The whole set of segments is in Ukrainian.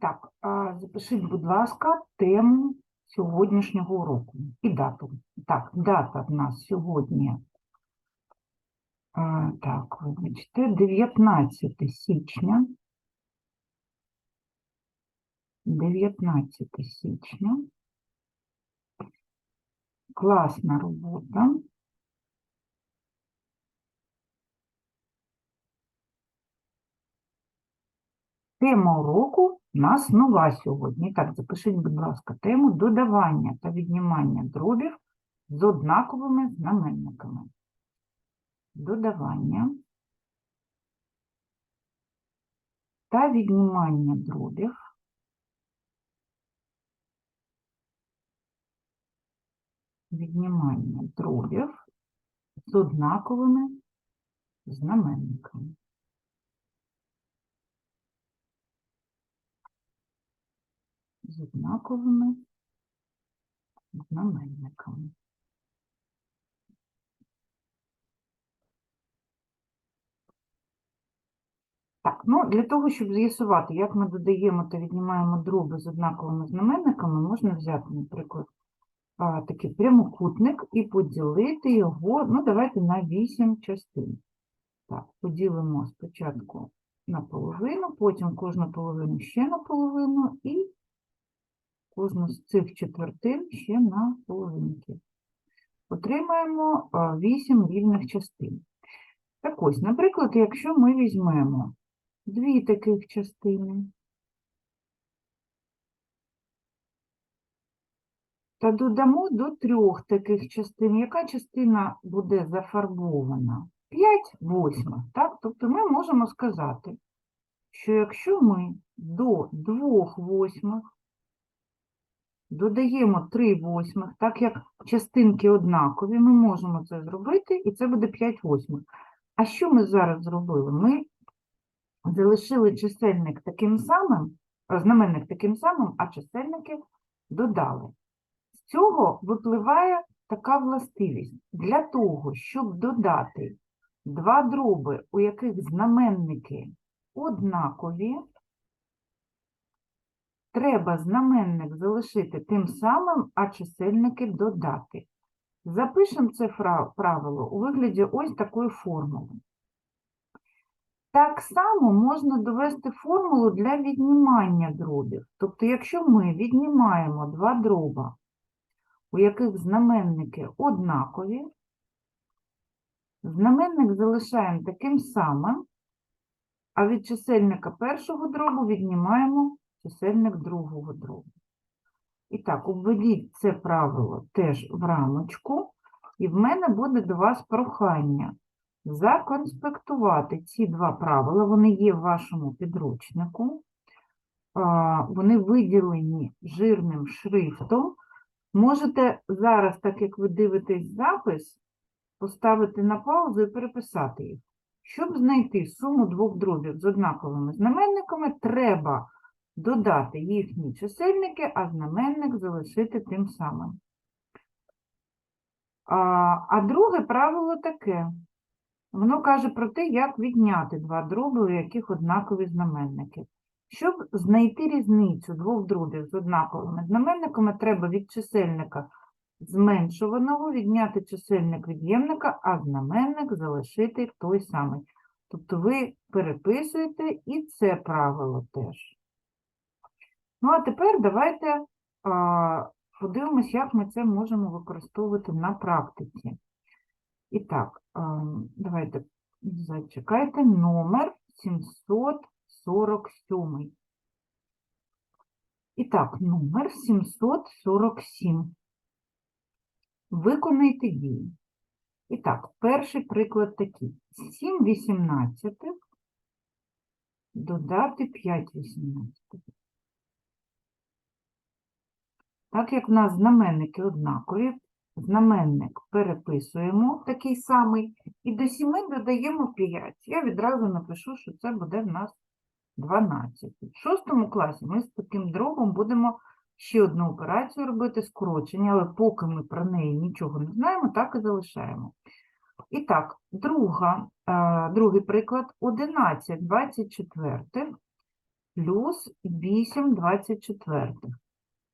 так, запишіть, будь ласка, тему сьогоднішнього уроку і дату. Так, дата в нас сьогодні. Так, вибачте, 19 січня. 19 січня. Класна робота. Тема уроку у нас нова сьогодні. Так, запишіть, будь ласка, тему додавання та віднімання дробів з однаковими знаменниками. Додавання та віднімання дробів віднімання дробів з однаковими знаменниками. З однаковими знаменниками. Так, ну для того, щоб з'ясувати, як ми додаємо та віднімаємо дроби з однаковими знаменниками, можна взяти, наприклад, такий прямокутник і поділити його, ну, давайте на 8 частин. Так, поділимо спочатку на половину, потім кожну половину ще на половину і кожну з цих четвертин ще на половинки. Отримаємо 8 рівних частин. Так ось, наприклад, якщо ми візьмемо дві таких частини та додамо до трьох таких частин, яка частина буде зафарбована? 5 восьмих, так? Тобто ми можемо сказати, що якщо ми до 2 восьмих додаємо 3 восьмих, так як частинки однакові, ми можемо це зробити, і це буде 5 восьмих. А що ми зараз зробили? Ми залишили чисельник таким самим, знаменник таким самим, а чисельники додали. З цього випливає така властивість. Для того, щоб додати два дроби, у яких знаменники однакові, треба знаменник залишити тим самим, а чисельники додати. Запишемо це правило у вигляді ось такої формули. Так само можна довести формулу для віднімання дробів. Тобто, якщо ми віднімаємо два дроба, у яких знаменники однакові, знаменник залишаємо таким самим, а від чисельника першого дробу віднімаємо чисельник другого дробу. І так, обведіть це правило теж в рамочку, і в мене буде до вас прохання законспектувати ці два правила. Вони є в вашому підручнику. Вони виділені жирним шрифтом. Можете зараз, так як ви дивитесь запис, поставити на паузу і переписати їх. Щоб знайти суму двох дробів з однаковими знаменниками, треба додати їхні чисельники, а знаменник залишити тим самим. А, а друге правило таке. Воно каже про те, як відняти два дроби, у яких однакові знаменники. Щоб знайти різницю двох дробів з однаковими знаменниками, треба від чисельника зменшуваного відняти чисельник від'ємника, а знаменник залишити той самий. Тобто ви переписуєте і це правило теж. Ну, а тепер давайте подивимось, як ми це можемо використовувати на практиці. І так, давайте зачекайте номер 747. І так, номер 747. Виконайте дії. І так, перший приклад такий. 7 вісімнадцятих додати 5 вісімнадцятих. Так як в нас знаменники однакові, знаменник переписуємо такий самий, і до 7 додаємо 5. Я відразу напишу, що це буде в нас 12. В шостому класі ми з таким дробом будемо ще одну операцію робити, скорочення, але поки ми про неї нічого не знаємо, так і залишаємо. І так, друга, е, другий приклад 11 24 плюс 8 24.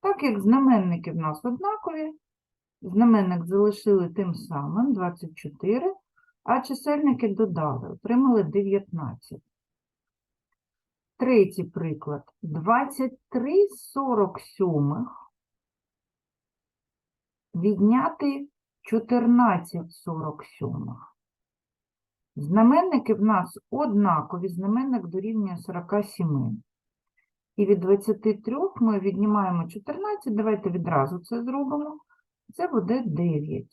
Так як знаменники в нас однакові, знаменник залишили тим самим 24, а чисельники додали, отримали 19. Третій приклад. 23 47 відняти 14 47. Знаменники в нас однакові, знаменник дорівнює 47. І від 23 ми віднімаємо 14, давайте відразу це зробимо. Це буде 9.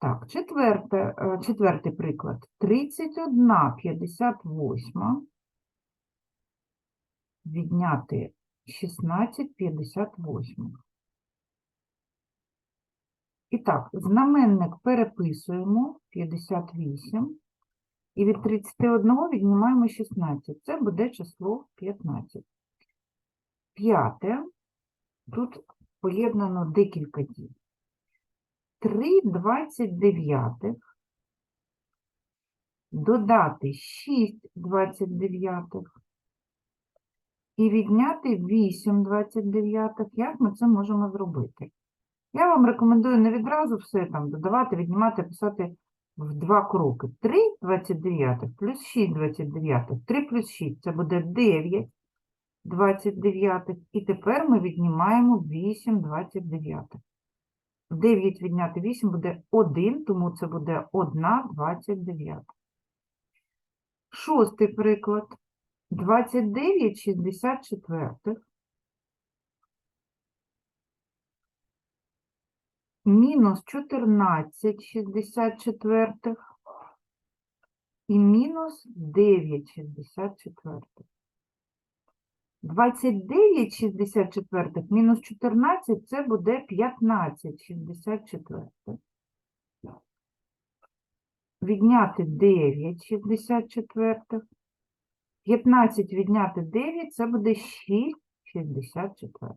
Так, четверте, е, четвертий приклад. 31 58 відняти 16 58. І так, знаменник переписуємо 58. І від 31 віднімаємо 16. Це буде число 15. П'яте. Тут поєднано декілька дій. 3 29 додати 6 29 і відняти 8 29. Як ми це можемо зробити? Я вам рекомендую не відразу все там додавати, віднімати, писати в два кроки. 3 29 плюс 6 29. 3 плюс 6 це буде 9 29. І тепер ми віднімаємо 8 29. 9 відняти 8 буде 1, тому це буде 1 29. Шостий приклад. 29 64 мінус 14 64 і мінус 9 64. 29 64 мінус 14 це буде 15 64. Відняти 9 64. 15 відняти 9 це буде 6 64.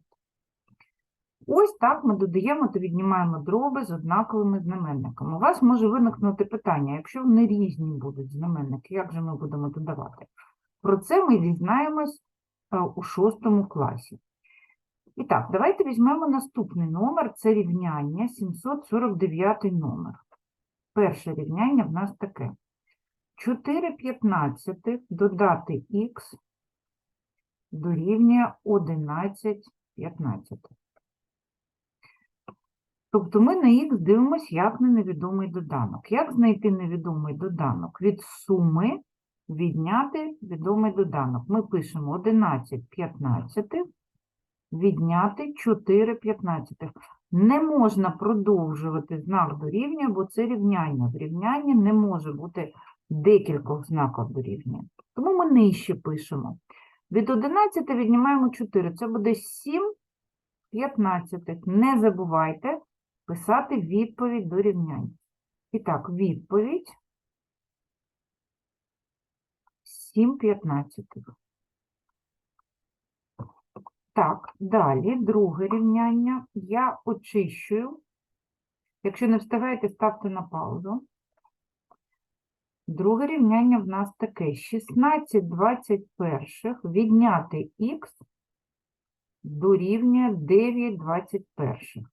Ось так ми додаємо та віднімаємо дроби з однаковими знаменниками. У вас може виникнути питання, якщо вони різні будуть знаменники, як же ми будемо додавати? Про це ми дізнаємось е, у шостому класі. І так, давайте візьмемо наступний номер, це рівняння 749 номер. Перше рівняння в нас таке. 4 п'ятнадцятих додати х дорівнює 11 п'ятнадцятих. Тобто ми на х дивимося як на невідомий доданок. Як знайти невідомий доданок? Від суми відняти відомий доданок. Ми пишемо 11 п'ятнадцятих відняти 4 п'ятнадцятих. Не можна продовжувати знак дорівнює, бо це рівняння. В рівнянні не може бути декількох знаків дорівнює. Тому ми нижче пишемо. Від 11 віднімаємо 4. Це буде 7 п'ятнадцятих. Не забувайте писати відповідь до рівняння. І так, відповідь 7 п'ятнадцятих. Так, далі, друге рівняння. Я очищую. Якщо не встигаєте, ставте на паузу. Друге рівняння в нас таке. 16 21 відняти х дорівнює 9 21.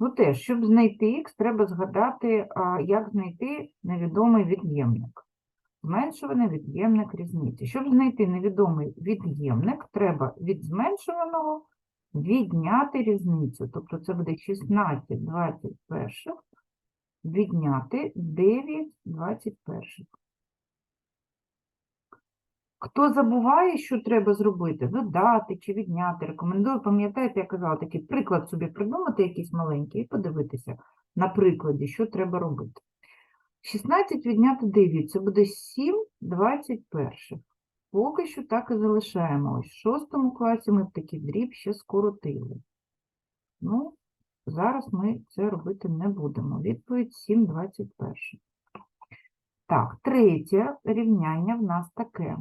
Ну теж, щоб знайти х, треба згадати, як знайти невідомий від'ємник. Зменшуваний від'ємник різниці. Щоб знайти невідомий від'ємник, треба від зменшуваного відняти різницю. Тобто це буде 16 21 відняти 9 21. Хто забуває, що треба зробити, додати чи відняти, рекомендую, пам'ятаєте, я казала, такий приклад собі придумати якийсь маленький і подивитися на прикладі, що треба робити. 16 відняти 9, це буде 7 21. Поки що так і залишаємо. Ось в шостому класі ми такий дріб ще скоротили. Ну, зараз ми це робити не будемо. Відповідь 7 21. Так, третє рівняння в нас таке.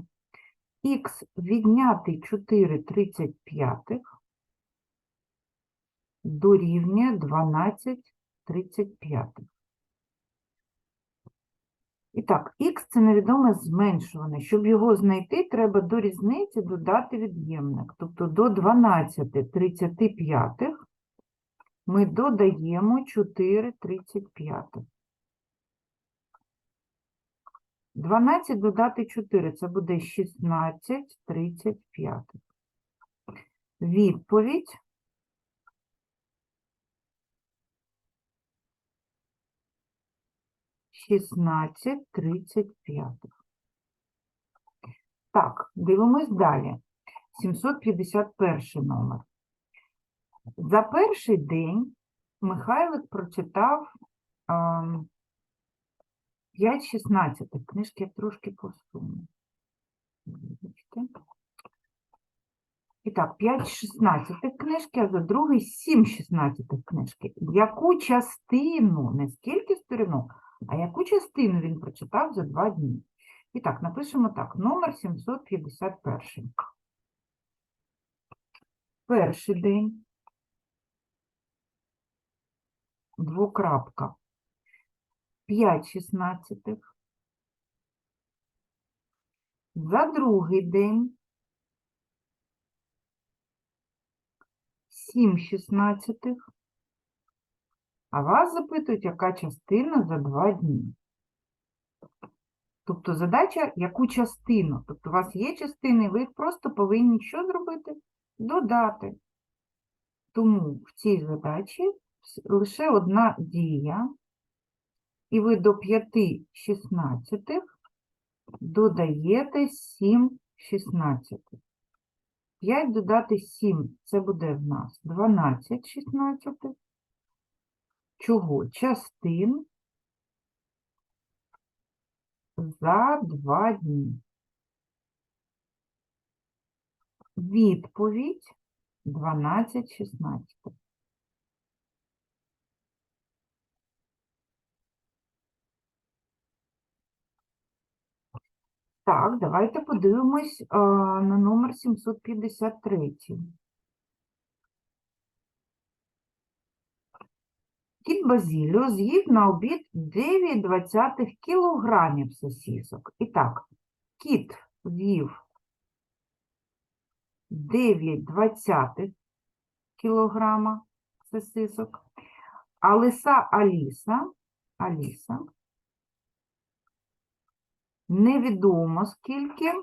Х відняти 4 35 дорівнює 12 35. І так, х це невідоме зменшуване. Щоб його знайти, треба до різниці додати від'ємник. Тобто до 12 35 ми додаємо 4 35. 12 додати 4 це буде 16 35. Відповідь шістнадцять тридцять п'ятих. Так, дивимось далі. 751 номер. За перший день Михайлик прочитав ем, 5 шістнадцятих. Книжки я трошки посуну. І так, 5 шістнадцятих книжки, а за другий 7 шістнадцятих книжки. Яку частину, не скільки сторінок, а яку частину він прочитав за два дні? І так, напишемо так, номер 751. Перший день. Двокрапка. 5 шістнадцятих. За другий день. 7 шістнадцятих. А вас запитують, яка частина за два дні. Тобто задача, яку частину. Тобто у вас є частини, ви їх просто повинні що зробити? Додати. Тому в цій задачі лише одна дія, і ви до 5 шістнадцятих додаєте 7 шістнадцятих. 5 додати 7, це буде в нас 12 шістнадцятих. Чого? Частин за 2 дні. Відповідь 12 16. Так, давайте подивимось а, на номер 753. Кіт Базіліо з'їв на обід 9,2 кілограмів сосісок. І так, кіт з'їв 9,2 кілограма сосисок, а лиса Аліса, Аліса невідомо скільки,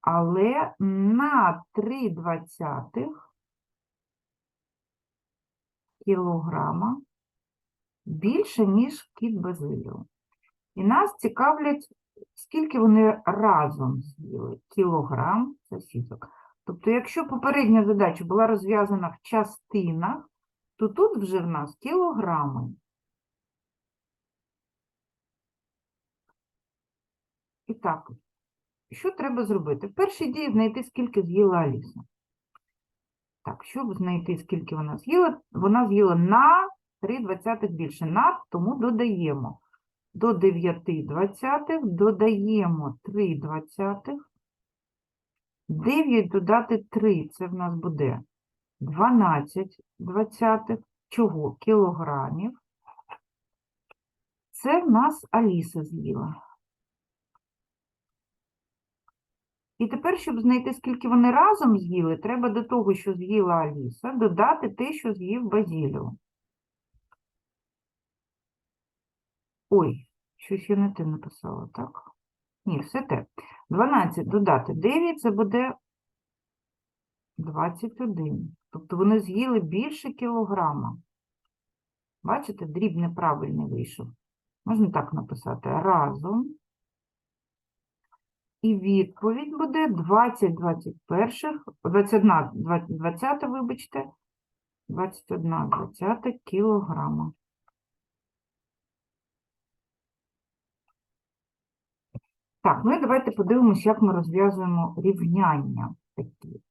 але на 3 двадцятих кілограма більше, ніж кіт Базиліо. І нас цікавлять, скільки вони разом з'їли кілограм сосісок. Тобто, якщо попередня задача була розв'язана в частинах, то тут вже в нас кілограми. Так, що треба зробити? В першій знайти, скільки з'їла Аліса. Так, щоб знайти, скільки вона з'їла, вона з'їла на 3 двадцятих більше. На, тому додаємо. До 9 двадцятих додаємо 3 двадцятих. 9 додати 3, це в нас буде 12 двадцятих. Чого? Кілограмів. Це в нас Аліса з'їла. І тепер, щоб знайти, скільки вони разом з'їли, треба до того, що з'їла Аліса, додати те, що з'їв Базіліо. Ой, щось я не те написала, так? Ні, все те. 12 додати 9, це буде 21. Тобто вони з'їли більше кілограма. Бачите, дріб неправильний вийшов. Можна так написати. Разом. І відповідь буде 20 21, 21 20, вибачте, 21 20 кілограма. Так, ну і давайте подивимося, як ми розв'язуємо рівняння такі.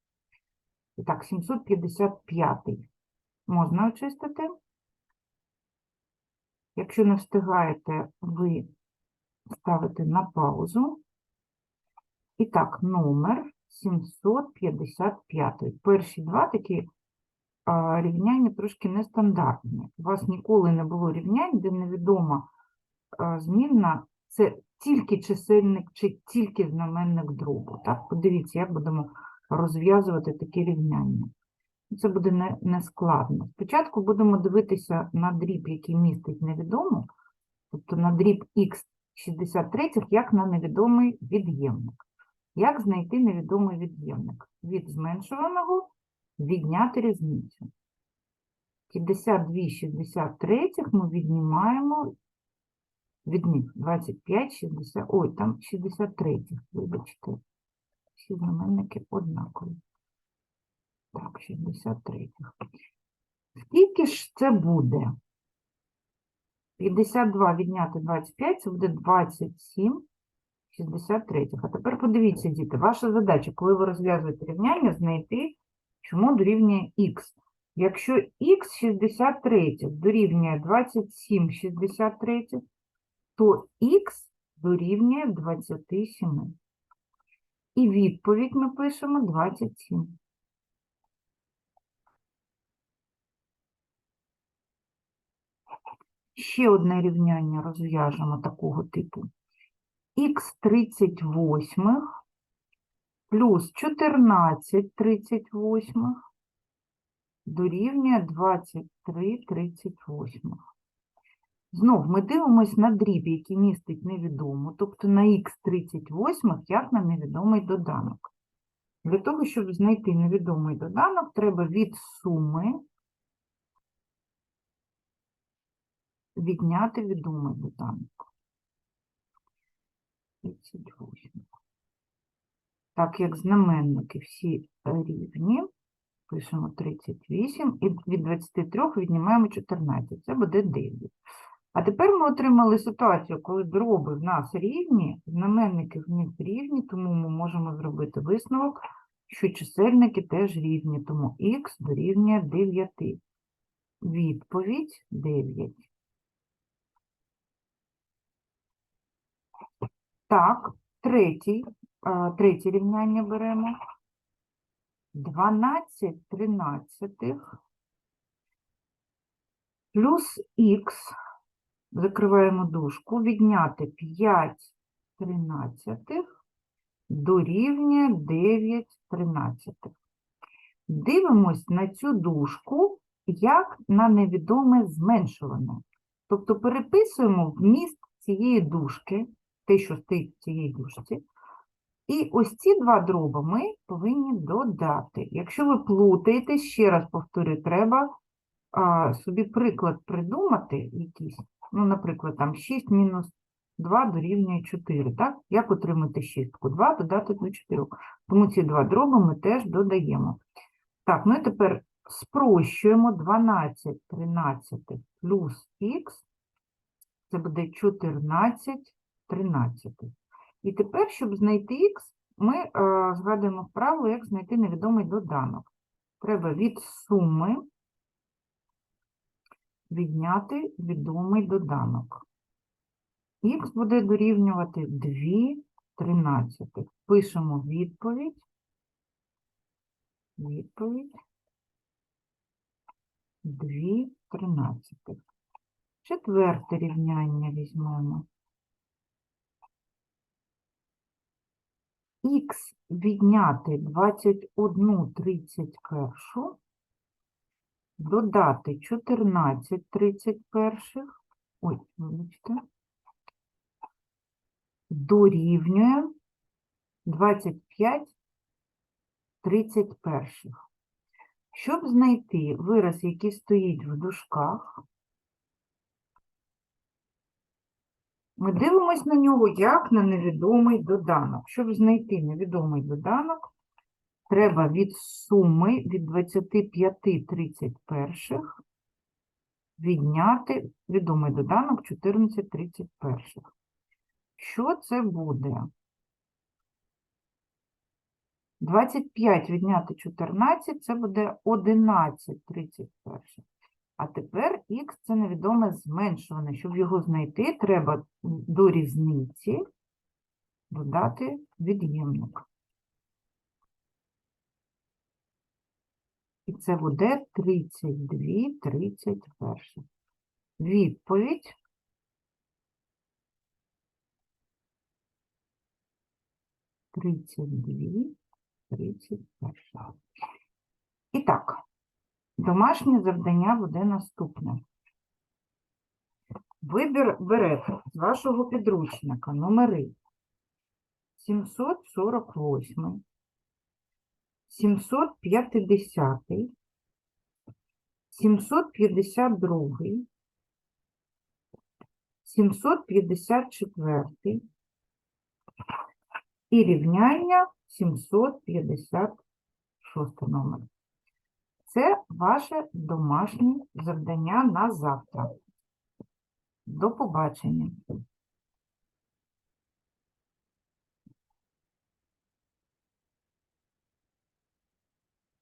І так, 755 можна очистити. Якщо не встигаєте, ви ставите на паузу. І так, номер 755. Перші два такі а, рівняння трошки нестандартні. У вас ніколи не було рівнянь, де невідома а, змінна це тільки чисельник чи тільки знаменник дробу. Так, подивіться, як будемо розв'язувати такі рівняння. Це буде не, не. Спочатку будемо дивитися на дріб, який містить невідому, тобто на дріб х 63, як на невідомий від'ємник. Як знайти невідомий від'ємник? Від зменшуваного відняти різницю. 52 63 ми віднімаємо від них 25, 60, ой, там 63, вибачте. Всі знаменники однакові. Так, 63. Скільки ж це буде? 52 відняти 25, це буде 27 63. А тепер подивіться, діти, ваша задача, коли ви розв'язуєте рівняння, знайти, чому дорівнює х. Якщо х 63 дорівнює 27 63, то х дорівнює 27. І відповідь ми пишемо 27. Ще одне рівняння розв'яжемо такого типу. Х 38 плюс 14 38 дорівнює 23 38. Знов ми дивимось на дріб, який містить невідому, тобто на х 38 як на невідомий доданок. Для того, щоб знайти невідомий доданок, треба від суми відняти відомий доданок. 38. Так як знаменники всі рівні, пишемо 38 і від 23 віднімаємо 14, це буде 9. А тепер ми отримали ситуацію, коли дроби в нас рівні, знаменники в них рівні, тому ми можемо зробити висновок, що чисельники теж рівні, тому х дорівнює 9. Відповідь 9. Так, третій, третє рівняння беремо. 12 тринадцятих плюс х, закриваємо дужку, відняти 5 тринадцятих дорівнює 9 тринадцятих. Дивимось на цю дужку як на невідоме зменшуване. Тобто переписуємо вміст цієї дужки, те, що стоїть в цій дужці, і ось ці два дроби ми повинні додати. Якщо ви плутаєте, ще раз повторю, треба а, собі приклад придумати якийсь. Ну, наприклад, там 6 мінус 2 дорівнює 4, так? Як отримати 6? 2 додати до 4. Тому ці два дроби ми теж додаємо. Так, ну і тепер спрощуємо 12 13 плюс х, це буде 14 13. І тепер, щоб знайти х, ми е, згадуємо вправу, як знайти невідомий доданок. Треба від суми відняти відомий доданок. Х буде дорівнювати 2 тринадцятих. Пишемо відповідь. Відповідь 2 тринадцятих. Четверте рівняння візьмемо. Х відняти 21 31, додати 14 31, ой, вибачте, дорівнює 25 31. Щоб знайти вираз, який стоїть в дужках, Ми дивимось на нього як на невідомий доданок. Щоб знайти невідомий доданок, треба від суми від 25 31 відняти відомий доданок 14 31. Що це буде? 25 відняти 14 це буде 11 31. А тепер х це невідоме зменшуване. Щоб його знайти, треба до різниці додати від'ємник. І це буде 32, 31. Відповідь. Тридцять дві, тридцять перша. І так, домашнє завдання буде наступне. Ви бер- берете з вашого підручника номери 748, 750, 752, 754 і рівняння 756 номер. Це ваше домашнє завдання на завтра. До побачення.